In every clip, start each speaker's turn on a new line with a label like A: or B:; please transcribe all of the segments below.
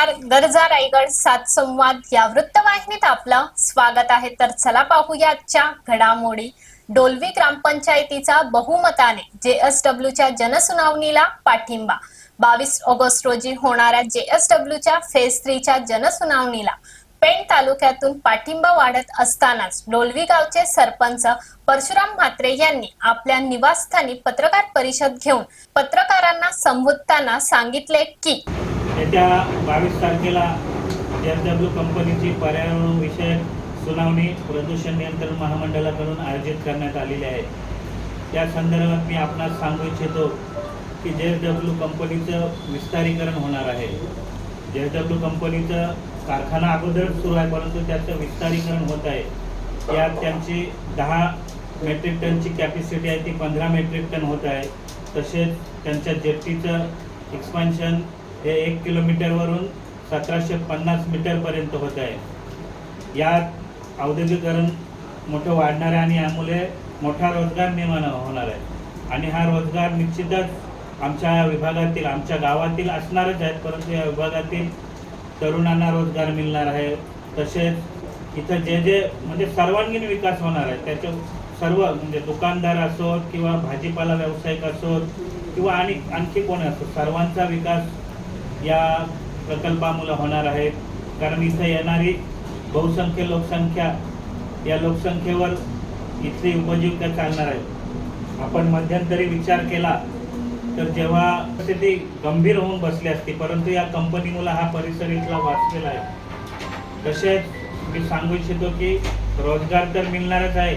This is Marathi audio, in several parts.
A: नमस्कार. गरजा रायगड सात संवाद या वृत्तवाहिनीत आपलं स्वागत आहे. तर चला पाहूया आजच्या घडामोडी. डोलवी ग्रामपंचायतीचा बहुमताने जेएसडब्ल्यूच्या जनसुनावणीला पाठिंबा. बावीस ऑगस्ट रोजी होणाऱ्या जेएसडब्ल्यूच्या फेज थ्रीच्या जनसुनावणीला पेण तालुक्यातून पाठिंबा वाढत असतानाच डोलवी गावचे सरपंच परशुराम म्हात्रे यांनी आपल्या निवासस्थानी पत्रकार परिषद घेऊन पत्रकारांना संबोधताना सांगितले की
B: येत्या बावीस तारखेला एस डब्ल्यू कंपनीची पर्यावरणविषयक सुनावणी प्रदूषण नियंत्रण महामंडळाकडून आयोजित करण्यात आलेली आहे. त्या संदर्भात मी आपणास सांगू इच्छितो की जे एस डब्ल्यू कंपनीचं विस्तारीकरण होणार आहे. जे एस डब्ल्यू कंपनीचं कारखाना अगोदरच सुरू आहे परंतु त्याचं विस्तारीकरण होत आहे. यात त्यांची दहा मेट्रिक टनची कॅपॅसिटी आहे ती पंधरा मेट्रिक टन होत आहे. तसेच त्यांच्या जेट्टीचं एक्सपान्शन हे एक किलोमीटरवरून सतराशे पन्नास मीटरपर्यंत होत आहे. यात औद्योगिकरण मोठं वाढणार आहे आणि यामुळे मोठा रोजगार निर्माण होणार आहे. आणि हा रोजगार निश्चितच आमच्या विभागातील आमच्या गावातील असणारच आहेत परंतु या विभागातील तरुणांना रोजगार मिळणार आहे. तसेच इथं जे जे म्हणजे सर्वांगीण विकास होणार आहे. त्याच्या सर्व म्हणजे दुकानदार असोत किंवा भाजीपाला व्यावसायिक असोत किंवा आणि आणखी कोणी असो सर्वांचा विकास या प्रकल्पामुळे होणार आहेत कारण इथं येणारी बहुसंख्य लोकसंख्या या लोकसंख्येवर इथली उपजीविका चालणार आहे. आपण मध्यंतरी विचार केला तर जेव्हा ती गंभीर होऊन बसली असती परंतु या कंपनीमुळे हा परिसर इथला वाचलेला आहे. तसेच मी सांगू इच्छितो की रोजगार तर मिळणारच आहे.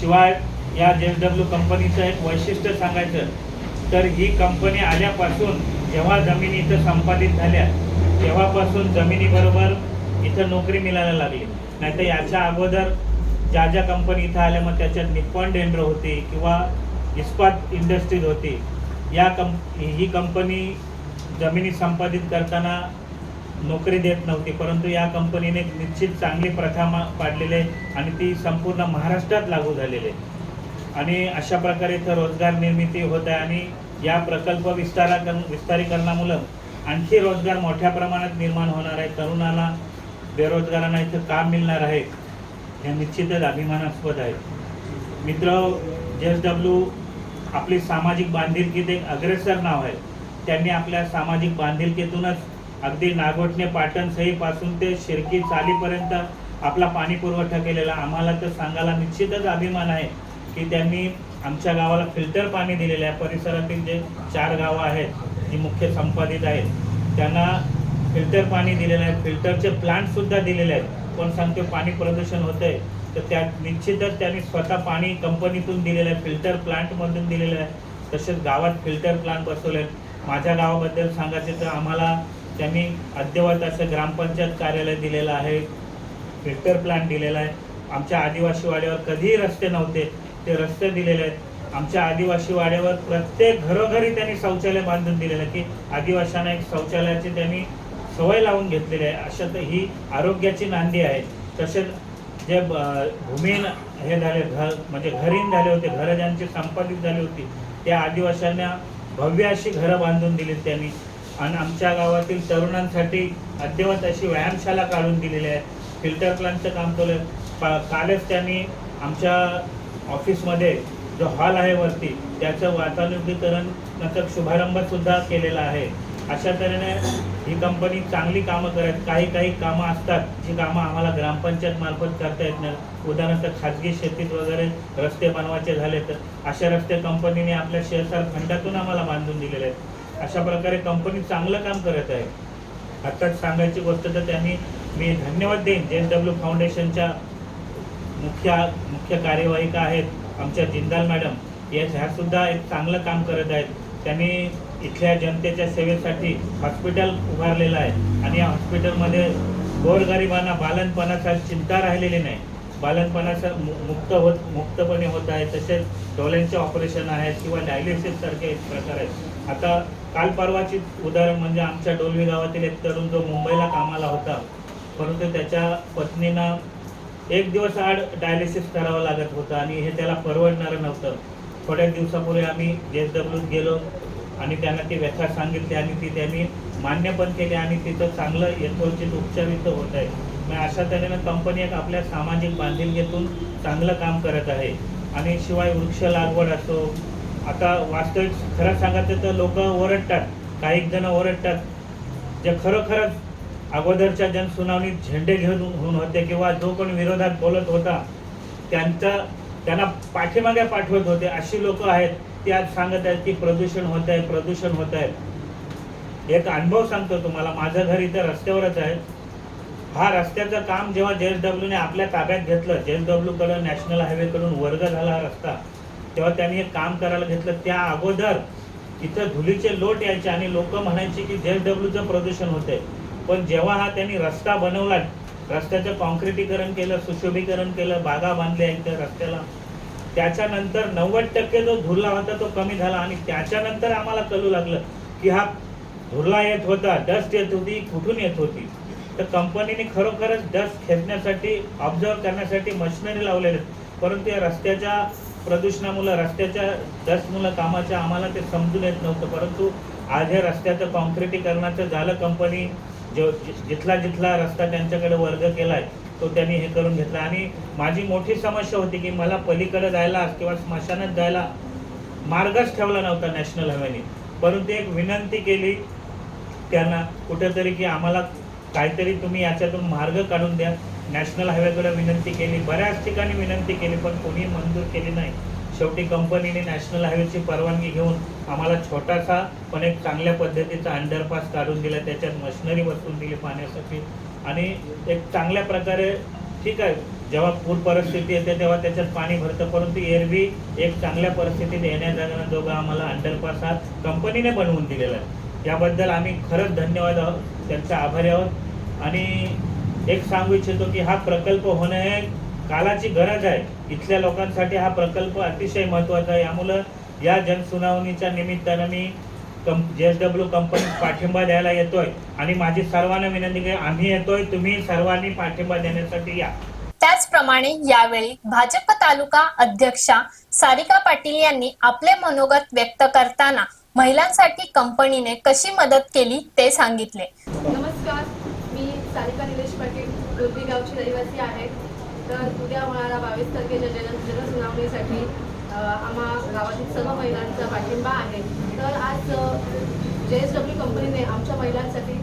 B: शिवाय या जे डब्ल्यू कंपनीचं एक वैशिष्ट्य सांगायचं तर ही कंपनी आल्यापासून जेव्हा जमिनी इथं संपादित झाल्या तेव्हापासून जमिनीबरोबर इथं नोकरी मिळायला लागली. नाहीतर याच्या अगोदर ज्या ज्या कंपनी इथं आल्या मग त्याच्यात निप्पॉन डेंड्रो होती किंवा इस्पात इंडस्ट्रीज होती. या कंप ही कंपनी जमिनी संपादित करताना नोकरी देत नव्हती परंतु या कंपनीने निश्चित चांगली प्रथा मा- पाडलेली आहे आणि ती संपूर्ण महाराष्ट्रात लागू झालेली. आहे आणि अशा प्रकारे इथं रोजगार निर्मिती होत आहे आणि या प्रकल्प विस्ताराकरण विस्तारीकरणामुळं आणखी रोजगार मोठ्या प्रमाणात निर्माण होणार आहे. तरुणाला बेरोजगारांना इथं काम मिळणार आहे हे निश्चितच अभिमानास्पद आहे. मित्र एस डब्ल्यू आपली सामाजिक बांधिलकीत एक अग्रेसर नाव आहे. त्यांनी आपल्या सामाजिक बांधिलकीतूनच अगदी नागोठणे पाटण सहीपासून ते शिरकी चालीपर्यंत आपला पाणी पुरवठा केलेला. आम्हाला तर सांगायला निश्चितच अभिमान आहे की त्यांनी आमच्या गावाला फिल्टर पाणी दिलेलं आहे. परिसरातील जे चार गावं आहेत जी मुख्य संपादित आहेत त्यांना फिल्टर पाणी दिलेलं आहे. फिल्टरचे प्लांटसुद्धा दिलेले आहेत. पण सांगतो पाणी प्रदूषण होतंय. तर त्यात निश्चितच त्यांनी स्वतः पाणी कंपनीतून दिलेलं आहे. फिल्टर प्लांटमधून दिलेलं आहे. तसेच गावात फिल्टर प्लांट बसवले आहेत. माझ्या गावाबद्दल सांगायचे तर आम्हाला त्यांनी अद्ययावत असं ग्रामपंचायत कार्यालय दिलेलं आहे. फिल्टर प्लांट दिलेला आहे. आमच्या आदिवासी वाड्यावर कधीही रस्ते नव्हते. ते रस्ते दिलेले आहेत. आमच्या आदिवासी वाड्यावर प्रत्येक घरोघरी त्यांनी शौचालय बांधून दिलेलं आहे की आदिवासींना एक शौचालयाची त्यांनी सवय लावून घेतलेली आहे. अशा तर ही आरोग्याची नांदी आहे. तसेच जे ब- हे झाले घर म्हणजे घरीन झाले होते घरं ज्यांची संपादित झाली होती त्या आदिवाशांना भव्य अशी घरं बांधून दिली त्यांनी. आणि आमच्या गावातील तरुणांसाठी अद्ययावत अशी व्यायामशाला काढून दिलेली आहे फिल्टर प्लांटचं काम केलं कालच त्यांनी आमच्या ऑफिसमध्ये जो हॉल आहे वरती त्याचं वातानुकूलीकरणाचा नंतर शुभारंभसुद्धा केलेला आहे. अशा तऱ्हेने ही कंपनी चांगली कामं करत काही काही कामं असतात जी कामं आम्हाला ग्रामपंचायत मार्फत करता येत नाही उदाहरणार्थ खाजगी शेतीत वगैरे रस्ते बनवायचे झाले तर अशा रस्ते कंपनीने आपल्या शेअरसार खंडातून आम्हाला बांधून दिलेले आहेत. अशा प्रकारे कंपनी चांगलं काम करत आहे. आत्ताच सांगायची गोष्ट तर त्यांनी मी धन्यवाद देईन जे एस डब्ल्यू फाउंडेशनच्या मुख्य मुख्य कार्यवाहिका आहेत? आमच्या जिंदाल मॅडम या ह्यासुद्धा एक चांगलं काम करत आहेत. त्यांनी इथल्या जनतेच्या सेवेसाठी हॉस्पिटल उभारलेलं आहे. आणि या हॉस्पिटलमध्ये गोरगरिबांना बालनपणाचा चिंता राहिलेली नाही. बालनपणाचा मु- मुक्त होत मुक्तपणे होत आहे. तसेच डोळ्यांचे ऑपरेशन आहेत किंवा डायलिसिससारखे प्रकार आहेत. आता काल परवाची उदाहरण म्हणजे आमच्या डोलवी गावातील एक तरुण जो मुंबईला कामाला होता. परंतु त्याच्या पत्नीनं एक दिवस आड डायलिसिस करावं लागत होतं आणि हे त्याला परवडणारं नव्हतं. थोड्या दिवसापूर्वी आम्ही जे एस डब्ल्यूत गेलो आणि त्यांना ती व्यथा सांगितली आणि ती त्यांनी मान्य पण केली आणि तिथं चांगलं यथोचित उपचार इथं होत आहे. मग अशा तऱ्हेनं कंपनी एक आपल्या सामाजिक बांधिलकीतून चांगलं काम करत आहे. आणि शिवाय वृक्ष लागवड असो आता वास्तविक खरं सांगायचं तर लोक ओरडतात काही जण ओरडतात. जे खरोखरच अगोदरच्या जनसुनावणीत झेंडे घेऊन होऊन होते किंवा जो कोण विरोधात बोलत होता त्यांचा त्यांना पाठीमागे पाठवत होते. अशी लोक आहेत ती आज सांगत आहेत की प्रदूषण होत आहे प्रदूषण होत आहे. एक अनुभव सांगतो तुम्हाला. माझं घर इथं रस्त्यावरच आहे. हा रस्त्याचं काम जेव्हा जे एस डब्ल्यूने आपल्या ताब्यात घेतलं जे एस डब्ल्यूकडं नॅशनल हायवेकडून वर्ग झाला हा रस्ता तेव्हा त्यांनी एक काम करायला घेतलं. त्या अगोदर इथं धुलीचे लोट यायचे आणि लोक म्हणायचे की जे एस डब्ल्यूचं प्रदूषण होतंय. पण जेव्हा हा त्यांनी रस्ता बनवला रस्त्याचं कॉन्क्रिटीकरण केलं सुशोभीकरण केलं बागा बांधल्या इथं रस्त्याला त्याच्यानंतर नव्वद टक्के जो धुरला होता तो कमी झाला आणि त्याच्यानंतर आम्हाला कळू लागलं की हा धुरला येत होता डस्ट येत होती कुठून येत होती. तर कंपनीने खरोखरच डस्ट खेचण्यासाठी ऑब्झर्व करण्यासाठी मशिनरी लावलेल्या आहेत परंतु या रस्त्याच्या प्रदूषणामुळं रस्त्याच्या डस्टमुळं कामाच्या आम्हाला ते समजून येत नव्हतं. परंतु आज हे रस्त्याचं कॉन्क्रिटीकरणाचं झालं कंपनी जो जि- जिथला जिथला रस्ता त्यांच्याकडे वर्ग केलाय तो त्यांनी हे करून घेतला. आणि माझी मोठी समस्या होती की मला पलीकडे जायला किंवा स्मशानात जायला मार्गच ठेवला नव्हता नॅशनल हायवेने. परंतु एक विनंती केली त्यांना कुठेतरी की आम्हाला काहीतरी तुम्ही याच्यातून मार्ग काढून द्या. नॅशनल हायवेकडे विनंती केली. बऱ्याच ठिकाणी विनंती केली पण कोणी मंजूर केली नाही. शेवटी कंपनीने नॅशनल हायवेची परवानगी घेऊन आम्हाला छोटासा पण एक चांगल्या पद्धतीचा अंडरपास काढून दिला. त्याच्यात मशिनरी बसवून दिली पाण्यासाठी. आणि एक चांगल्या प्रकारे ठीक आहे जेव्हा पूर परिस्थिती येते तेव्हा त्याच्यात पाणी भरतं परंतु एरवी एक चांगल्या परिस्थितीत येण्या जाण्याजोगा आम्हाला अंडरपास हा कंपनीने बनवून दिलेला आहे. याबद्दल आम्ही खरंच धन्यवाद आहोत. त्यांचा आभारी आहोत. आणि एक सांगू इच्छितो की हा प्रकल्प होणं हे कालाची गरज आहे. इथल्या लोकांसाठी हा प्रकल्प अतिशय महत्त्वाचा आहे. यामुळं या जनसुनावणीच्या निमित्तानं मी कं जे एस डब्ल्यू कंपनीत पाठिंबा द्यायला येतोय. आणि माझी सर्वांना विनंती की आम्ही येतोय तुम्ही सर्वांनी पाठिंबा देण्यासाठी या.
A: त्याचप्रमाणे यावेळी भाजप तालुका अध्यक्षा सारिका पाटील यांनी आपले मनोगत व्यक्त करताना महिलांसाठी कंपनीने कशी मदत केली ते सांगितले.
C: नमस्कार. मी सारिका निलेश पाटील गावची रहिवासी आहे. उद्या होणाऱ्या बावीस तारखेच्या जन जनसुनावणीसाठी आम्हा गावातील सर्व महिलांचा पाठिंबा आहे. तर आज जे एस डब्ल्यू कंपनीने आमच्या महिलांसाठी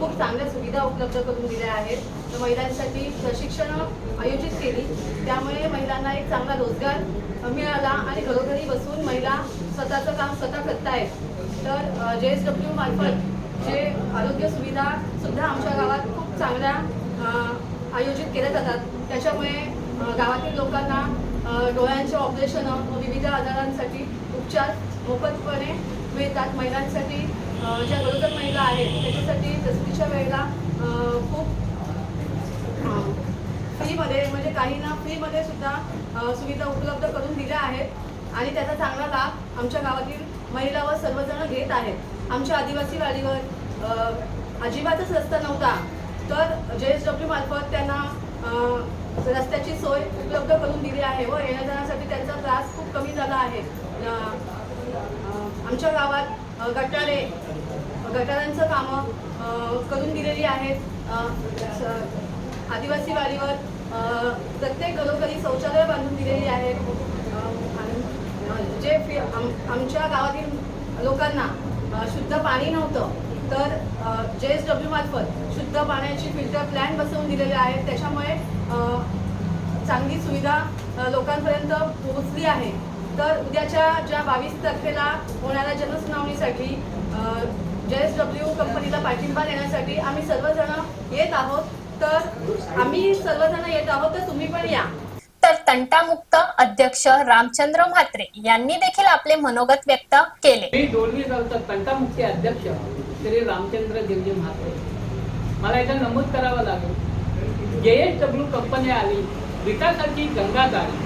C: खूप चांगल्या सुविधा उपलब्ध करून दिल्या आहेत. तर महिलांसाठी प्रशिक्षणं आयोजित केली. त्यामुळे महिलांना एक चांगला रोजगार मिळाला आणि घरोघरी बसून महिला स्वतःचं काम स्वतः करतायत. तर जे एस डब्ल्यू मार्फत जे आरोग्य सुविधा सुद्धा आमच्या गावात खूप चांगल्या आयोजित केल्या जातात. त्याच्यामुळे गावातील लोकांना डोळ्यांचे ऑपरेशन विविध आजारांसाठी उपचार मोफतपणे मिळतात. महिलांसाठी ज्या गरोदर महिला आहेत त्याच्यासाठी प्रसूतीच्या वेळेला खूप फ्रीमध्ये म्हणजे काहींना फ्रीमध्ये सुद्धा सुविधा उपलब्ध करून दिल्या आहेत. आणि त्याचा चांगला लाभ आमच्या गावातील महिला व सर्वजण घेत आहेत. आमच्या आदिवासी वाडीवर अजिबातच रस्ता नव्हता. तर जे एस डब्ल्यू मार्फत त्यांना रस्त्याची सोय उपलब्ध करून दिली आहे व येण्या जाण्यासाठी त्यांचा त्रास खूप कमी झाला आहे. आमच्या गावात गटारे गटारांचं कामं करून दिलेली आहेत. आदिवासी वाडीवर प्रत्येक घरोघरी शौचालय बांधून दिलेली आहेत आणि जे फि- आम- आमच्या गावातील लोकांना शुद्ध पाणी नव्हतं तर जे एस डब्ल्यू मार्फत शुद्ध पाण्याची फिल्टर प्लॅन बसवून दिलेले आहेत. त्याच्यामुळे चांगली सुविधा लोकांपर्यंत पोहोचली आहे. तर उद्याच्या ज्या बावीस तारखेला होणाऱ्या जनसुनावणीसाठी जे एस डब्ल्यू कंपनीला पाठिंबा देण्यासाठी आम्ही सर्वजण येत आहोत. तर आम्ही सर्वजण येत आहोत तर तुम्ही पण या.
A: तर तंटामुक्त अध्यक्ष रामचंद्र म्हात्रे यांनी देखील आपले मनोगत व्यक्त केले.
D: गावचा तंटामुक्ती अध्यक्ष. श्री रामचंद्र देवजी म्हात्रे. मला इथं नमूद करावं लागेल. जे एस डब्ल्यू कंपनी आली विकासाची गंगा झाली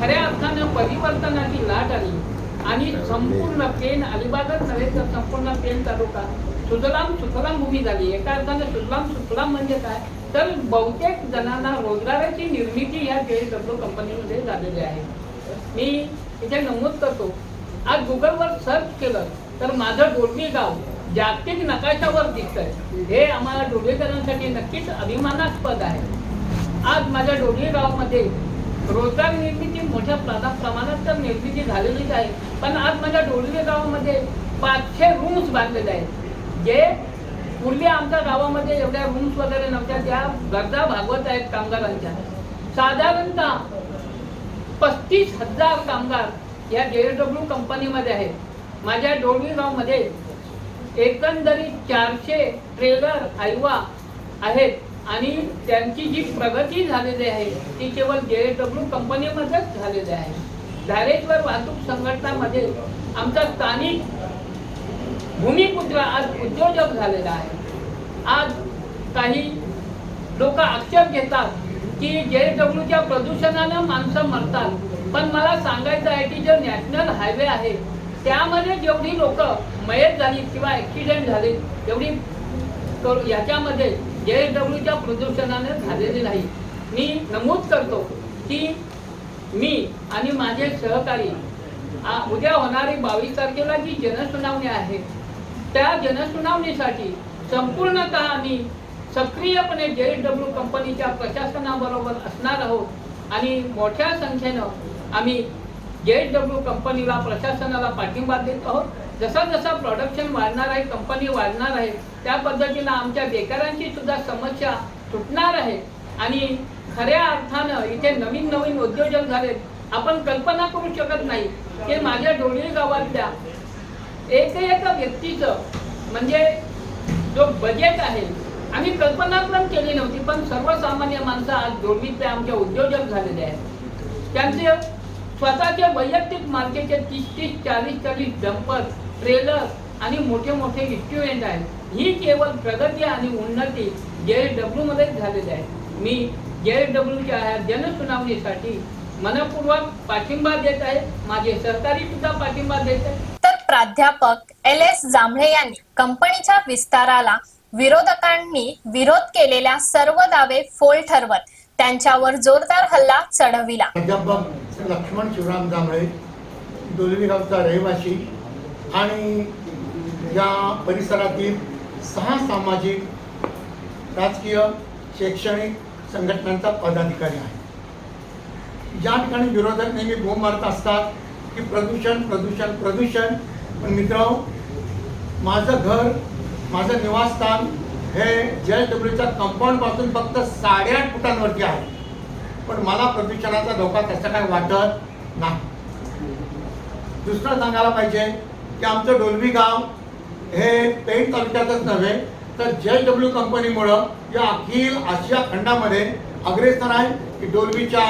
D: खऱ्या अर्थानं परिवर्तनाची लाट आली. आणि संपूर्ण पेन अलिबागच नव्हे तर संपूर्ण पेन तालुका. सुजलाम सुफलाम भूमी झाली. एका अर्थानं सुजलाम सुफलाम म्हणजे काय? तर बहुतेक जणांना रोजगाराची निर्मिती या जे एस डब्ल्यू कंपनीमध्ये झालेली आहे. मी इथे नमूद करतो. आज गुगलवर सर्च केलं तर माझं डोलवी गाव जागतिक नकाशावर दिसतंय. हे आम्हाला डोळेकरांसाठी नक्कीच अभिमानास्पद आहे. आज माझ्या डोळे गावामध्ये रोजगार निर्मिती मोठ्या प्रमा- प्रमाणात तर निर्मिती झालेलीच आहे. पण आज माझ्या डोळवे गावामध्ये पाचशे रूम्स बांधलेले आहेत. जे पूर्वी आमच्या गावामध्ये एवढ्या रूम्स वगैरे नव्हत्या. त्या गरजा भागवत आहेत कामगारांच्या. साधारणतः पस्तीस हजार कामगार या जे डब्ल्यू कंपनीमध्ये आहेत. माझ्या डोळवी गावमध्ये एकंदरीत चारशे ट्रेलर आयवा आहेत आणि त्यांची जी प्रगती झालेली आहे ती केवळ जे डब्ल्यू कंपनीमध्येच झालेली आहे. धारेश्वर वाहतूक संघटनामध्ये आमचा स्थानिक भूमिपुत्र आज उद्योजक झालेला आहे. आज काही लोक आक्षेप घेतात की जे डब्ल्यूच्या प्रदूषणानं माणसं मरतात. पण मला सांगायचं आहे की जे नॅशनल हायवे आहे त्यामध्ये जेवढी लोक मयत झाली किंवा ॲक्सिडेंट झाले एवढी याच्यामध्ये जे एस डब्ल्यूच्या प्रदूषणाने झालेली नाही. मी नमूद करतो की मी आणि माझे सहकारी आ- उद्या होणारी बावीस तारखेला जी जनसुनावणी आहे त्या जनसुनावणीसाठी संपूर्णतः आम्ही सक्रियपणे जे डब्ल्यू कंपनीच्या प्रशासनाबरोबर असणार आहोत आणि मोठ्या संख्येनं आम्ही जे एस डब्ल्यू कंपनीला प्रशासनाला पाठिंबा देत आहोत. जसा जसा प्रोडक्शन वाढणार आहे कंपनी वाढणार आहे त्या पद्धतीनं आमच्या बेकारांची सुद्धा समस्या सुटणार आहे. आणि खऱ्या अर्थानं इथे नवीन नवीन उद्योजक झालेत. आपण कल्पना करू शकत नाही की माझ्या डोळी गावातल्या एक एक व्यक्तीचं म्हणजे जो बजेट आहे आम्ही कल्पना पण केली नव्हती पण सर्वसामान्य माणसं आज डोळीतले आमच्या उद्योजक झालेले आहेत. त्यांचे स्वतःच्या वैयक्तिक मार्केटचे तीस तीस चाळीस चाळीस डंपर ट्रेलर आणि मोठे मोठे रेस्टॉरंट आहेत. ही केवळ प्रगती आणि उन्नती जे डब्ल्यू मध्येच झालेली आहे. मी जे डब्ल्यूच्या जनसुनावणीसाठी मनपूर्वक पाठिंबा देत आहे. माझे सहकारी सुद्धा पाठिंबा देत आहे.
A: तर प्राध्यापक एल एस जांभळे यांनी कंपनीच्या विस्ताराला विरोधकांनी विरोध केलेल्या सर्व दावे फोल ठरवत त्यांच्यावर जोरदार हल्ला चढविला.
E: प्राध्यापक लक्ष्मण शिवराम जांभळे डोलवी गावचा रहिवासी आणि या परिसरातील सहा सामाजिक राजकीय शैक्षणिक संघटनांचा पदाधिकारी आहे ज्या ठिकाणी विरोधक नेहमी बोंब मारत असतात की प्रदूषण प्रदूषण प्रदूषण. पण मित्र माझं घर माझं निवासस्थान हे जे डब्ल्यूच्या कंपाऊंडपासून फक्त साडेआठ फुटांवरती आहे. पण मला प्रदूषणाचा धोका तसा काय वाटत नाही. दुसरं सांगायला पाहिजे की आमचं डोलवी गाव हे पेण तालुक्यातच नव्हे तर जे डब्ल्यू कंपनीमुळं या अखिल आशिया खंडामध्ये अग्रेसर आहे की डोलवीच्या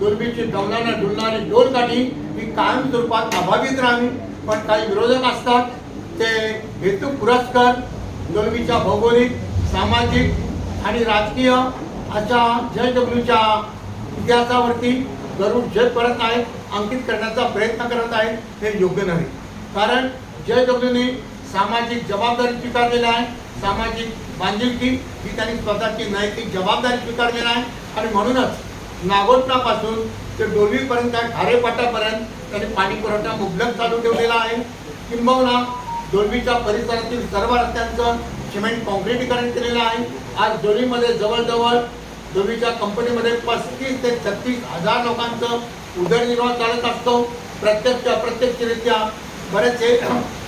E: डोलवीची डौलानं डुलणारी डोलकाठी ही कायम स्वरूपात अभावित राहावी. पण काही विरोधक असतात ते हेतू पुरस्कर डोलवीच्या भौगोलिक सामाजिक आणि राजकीय अशा जे डब्ल्यूच्या इतिहासावरती गरुड जग करत आहेत अंकित करण्याचा प्रयत्न करत आहेत हे योग्य नाही. कारण जे डब्ल्यूने सामाजिक जबाबदारी स्वीकारलेली आहे सामाजिक बांधिलकी ही त्यांनी स्वतःची नैतिक जबाबदारी स्वीकारलेली आहे. आणि म्हणूनच नागोटणापासून ते डोलवीपर्यंत खारेपाटापर्यंत त्यांनी पाणी पुरवठा मुबलक चालू ठेवलेला आहे. किंबहुना डोलवीच्या परिसरातील सर्व रस्त्यांचं सिमेंट कॉन्क्रिटीकरण केलेलं आहे. आज डोलीमध्ये जवळजवळ डोलीच्या कंपनीमध्ये पस्तीस ते छत्तीस हजार लोकांचं उदरनिर्वाह चालत असतो. प्रत्यक्ष अप्रत्यक्षरित्या बरेचसे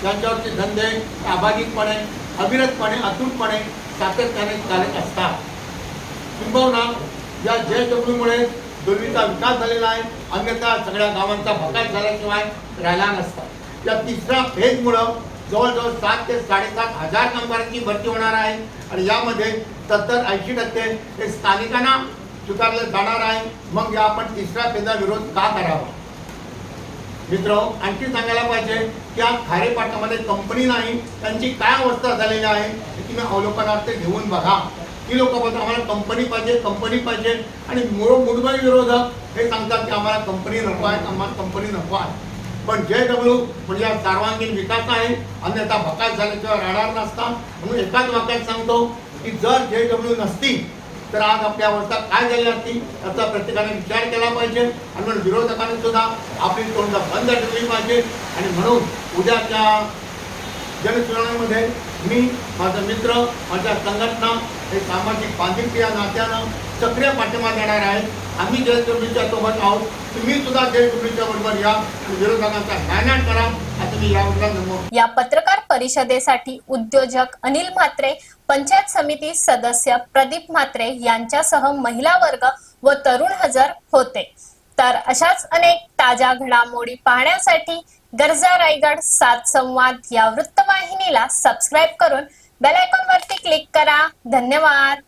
E: त्यांच्यावरचे धंदे अबाधितपणे अविरतपणे अतुटपणे सातत्याने चालत असतात. किंबहुना या जे डब्ल्यूमुळे दुर्वीचा विकास झालेला आहे. अन्यथा सगळ्या गावांचा भकास झाल्याशिवाय राहिला नसता. या तिसऱ्या फेजमुळं जवळजवळ सात ते साडेसात हजार कामगारांची भरती होणार आहे. आणि यामध्ये सत्तर ऐंशी टक्के हे स्थानिकांना स्वीकारलं जाणार आहे. मग या आपण तिसऱ्या फेजा विरोध का करावा? मित्र आणखी सांगायला पाहिजे की आज खारेपाटामध्ये कंपनी नाही त्यांची काय अवस्था झालेली आहे हे तुम्ही अवलोकनार्थ घेऊन बघा. ती लोक बोलतात आम्हाला कंपनी पाहिजे कंपनी पाहिजे. आणि मूळ मुडबळी विरोधक हे सांगतात की आम्हाला कंपनी नको आहे आम्हाला कंपनी नको आहे. पण जे डब्ल्यू म्हणजे सर्वांगीण विकास आहे अन्यथा भकास झाल्याशिवाय राहणार नसता. म्हणून एकाच वाक्यात सांगतो की जर जे डब्ल्यू नसती तर आज आपली अवस्था काय झाली असती याचा प्रत्येकाने विचार केला पाहिजे. आणि म्हणून विरोधकांनी सुद्धा आपली तोंड बंद ठेवली पाहिजे. आणि म्हणून उद्याच्या जनसुनावणीमध्ये मी माझा मित्र माझ्या संघटना हे सामाजिक बांधिलकी या नात्यानं सक्रिय पाठिंबा देणार आहे. आम्ही जयचंद्रीच्या सोबत आहोत. तुम्ही सुद्धा जयचंद्रीच्या बरोबर या विरोधकांचा नायनाट करा.
A: या पत्रकार परिषदेसाठी उद्योजक अनिल म्हात्रे पंचायत समिती सदस्य प्रदीप म्हात्रे यांच्यासह महिला वर्ग व तरुण हजर होते. तर अशाच अनेक ताज्या घडामोडी पाहण्यासाठी गरजा रायगड सात संवाद या वृत्तवाहिनीला सबस्क्राईब करून बेल आयकॉन वरती क्लिक करा. धन्यवाद.